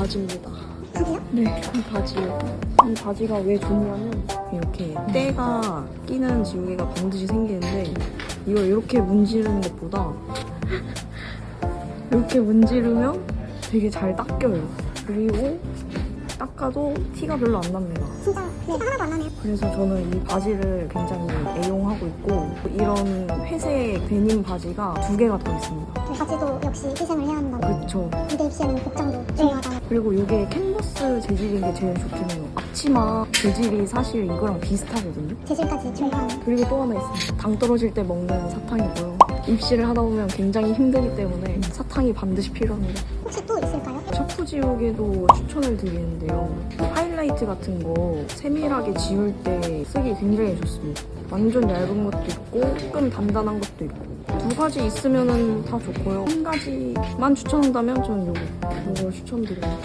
바지요? 네, 이 바지요. 이 바지가 왜 좋냐면 이렇게 때가 끼는 지우개가 반드시 생기는데 이걸 이렇게 문지르는 것보다 이렇게 문지르면 되게 잘 닦여요. 그리고 닦아도 티가 별로 안 납니다. 진짜 티가 하나도 안 나네요. 그래서 저는 이 바지를 굉장히 애용하고 있고 이런 회색 데님 바지가 두 개가 더 있습니다. 바지도 역시 희생을 해야 한다고. 그쵸. 무대 입시에는 복장도 중요하다고. 그리고 이게 캔버스 재질인 게 제일 좋긴 해요. 앞치마 재질이 사실 이거랑 비슷하거든요. 재질까지 중요한. 그리고 또 하나 있습니다. 당 떨어질 때 먹는 사탕이고요. 입시를 하다 보면 굉장히 힘들기 때문에 사탕이 반드시 필요합니다. 혹시 또 있을까요? 샤프 지우개도 추천을 드리는데요. 하이라이트 같은 거 세밀하게 지울 때 쓰기 굉장히 좋습니다. 완전 얇은 것도 있고 조금 단단한 것도 있고 두 가지 있으면 다 좋고요. 한 가지만 추천한다면 저는 요거, 요걸 추천드립니다.